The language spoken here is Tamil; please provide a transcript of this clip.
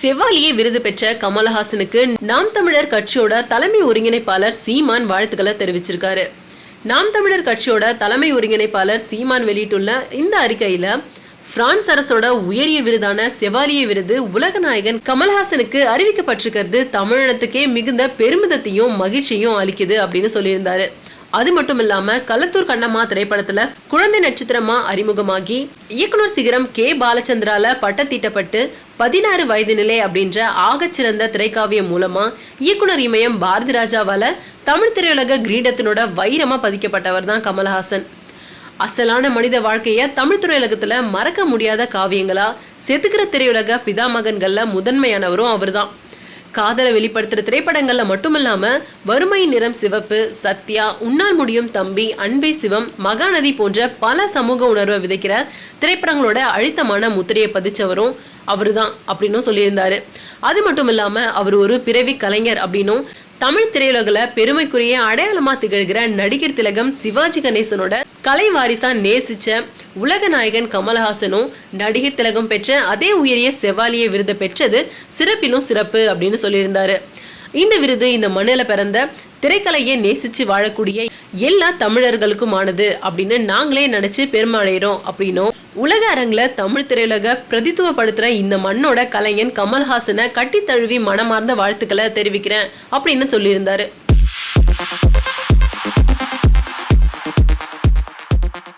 செவ்வாலியே விருது பெற்ற கமலஹாசனுக்கு நாம் தமிழர் கட்சியோட தலைமை ஒருங்கிணைப்பாளர் சீமான் வாழ்த்துக்களை தெரிவிச்சிருக்காரு. நாம் தமிழர் கட்சியோட தலைமை ஒருங்கிணைப்பாளர் சீமான் வெளியிட்டுள்ள இந்த அறிக்கையில பிரான்ஸ் அரசோட உயரிய விருதான செவாலிய விருது உலக நாயகன் கமல்ஹாசனுக்கு அறிவிக்கப்பட்டிருக்கிறது தமிழினத்துக்கே மிகுந்த பெருமிதத்தையும் மகிழ்ச்சியும் அளிக்குது அப்படின்னு சொல்லியிருந்தாரு. அது மட்டும் இல்லாம கள்ளத்தூர் கண்ணம்மா திரைப்படத்துல குழந்தை நட்சத்திரமா அறிமுகமாகி இயக்குனர் சிகரம் கே பாலச்சந்திரால பட்டத்தீட்டப்பட்டு பதினாறு வயது நிலை அப்படின்ற ஆகச்சிறந்த திரைக்காவியம் மூலமா இயக்குனர் இமயம் பாரதி ராஜாவால தமிழ் திரையுலக கிரீடத்தினோட வைரமா பதிக்கப்பட்டவர் தான் கமல்ஹாசன். அசலான மனித வாழ்க்கைய தமிழ் திரையுலகத்துல மறக்க முடியாத காவியங்களா செதுக்கிற திரையுலக பிதாமகன்கள்ல முதன்மையானவரும் அவர்தான். காதலை வெளிப்படுத்துகிற திரைப்படங்களில் மட்டுமில்லாமல் வறுமை நிறம் சிவப்பு சத்யா உன்னால் முடியும் தம்பி அன்பே சிவம் மகாநதி போன்ற பல சமூக உணர்வை விதைக்கிற திரைப்படங்களோட அழுத்தமான முத்திரையை பதிச்சவரும் அவர்தான் அப்படின்னும் சொல்லியிருந்தாரு. அது மட்டும் இல்லாமல் அவர் ஒரு பிறவி கலைஞர் அப்படின்னும் தமிழ் திரையுலகில் பெருமைக்குரிய அடையாளமா திகழ்கிற நடிகர் திலகம் சிவாஜி கணேசனோட கலை வாரிசா நேசிச்ச உலக நாயகன் கமல்ஹாசனும் நடிகர் திலகம் பெற்ற அதே உயரிய செவாலிய விருதை பெற்றது சிறப்பிலும் சிறப்பு அப்படின்னு சொல்லியிருந்தாரு. இந்த விருது இந்த மண்ணில் பிறந்த திரைக்கலையை நேசிச்சு வாழக்கூடிய எல்லா தமிழர்களுக்குமானது அப்படின்னு நாங்களே நினைச்சு பெருமடைகிறோம் அப்படின்னும் உலக அரங்குல தமிழ் திரையுலக பிரதித்துவப்படுத்துற இந்த மண்ணோட கலைஞன் கமல்ஹாசனை கட்டி தழுவி மனமார்ந்த வாழ்த்துக்களை தெரிவிக்கிறேன் அப்படின்னு சொல்லியிருந்தாரு.